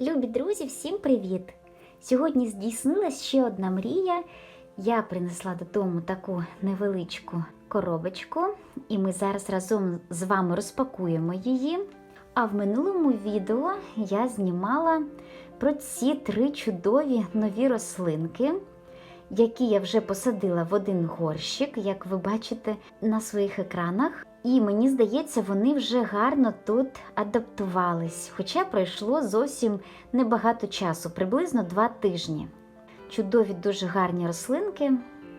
Любі друзі, всім привіт! Сьогодні здійснилась ще одна мрія. Я принесла додому таку невеличку коробочку, і ми зараз разом з вами розпакуємо її. А в минулому відео я знімала про ці три чудові нові рослинки, які я вже посадила в один горщик, як ви бачите на своїх екранах. І мені здається, вони вже гарно тут адаптувались, хоча пройшло зовсім небагато часу, приблизно два тижні. Чудові, дуже гарні рослинки.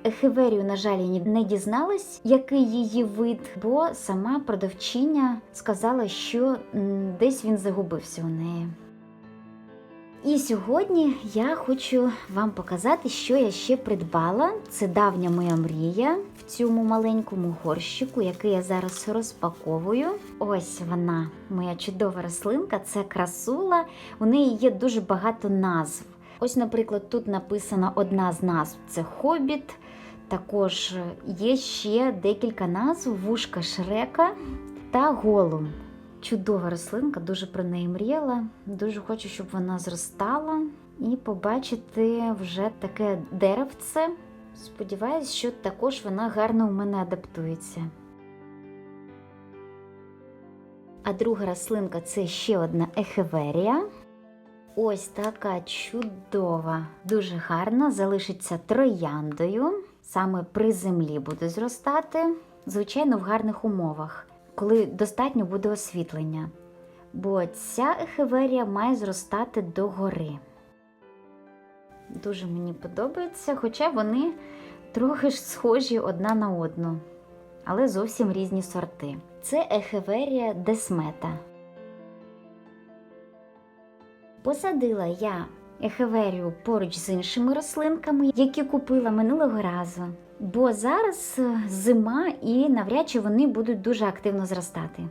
Ехеверію, на жаль, я не дізналась, який її вид, бо сама продавчиня сказала, що десь він загубився у неї. І сьогодні я хочу вам показати, що я ще придбала. Це давня моя мрія в цьому маленькому горщику, який я зараз розпаковую. Ось вона, моя чудова рослинка, це красула. У неї є дуже багато назв. Ось, наприклад, тут написана одна з назв це хобіт. Також є ще декілька назв: вушка Шрека та голум. Чудова рослинка, дуже про неї мріяла. Дуже хочу, щоб вона зростала і побачити вже таке деревце. Сподіваюсь, що також вона гарно у мене адаптується. А друга рослинка це ще одна ехеверія. Ось така чудова, дуже гарна, залишиться трояндою. Саме при землі буде зростати, звичайно, в гарних умовах, коли достатньо буде освітлення. Бо ця ехеверія має зростати догори. Дуже мені подобається, хоча вони трохи ж схожі одна на одну, але зовсім різні сорти. Це ехеверія десмета. Посадила я ехеверію поруч з іншими рослинками, які купила минулого разу. Бо зараз е, зима і навряд чи вони будуть дуже активно зростати.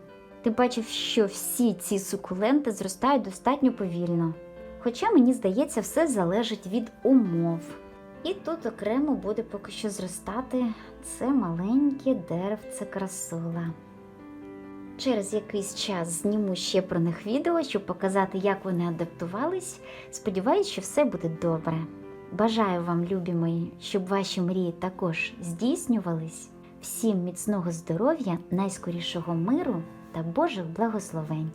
Ти бачив, що всі ці сукуленти зростають достатньо повільно. Хоча мені здається, все залежить від умов. І тут окремо буде поки що зростати це маленьке деревце красула. Через якийсь час зніму ще про них відео, щоб показати, як вони адаптувались. Сподіваюсь, що все буде добре. Бажаю вам, любі мої, щоб ваші мрії також здійснювались. Всім міцного здоров'я, найскорішого миру та Божих благословень.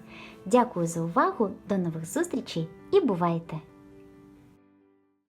Дякую за увагу, до нових зустрічей і бувайте!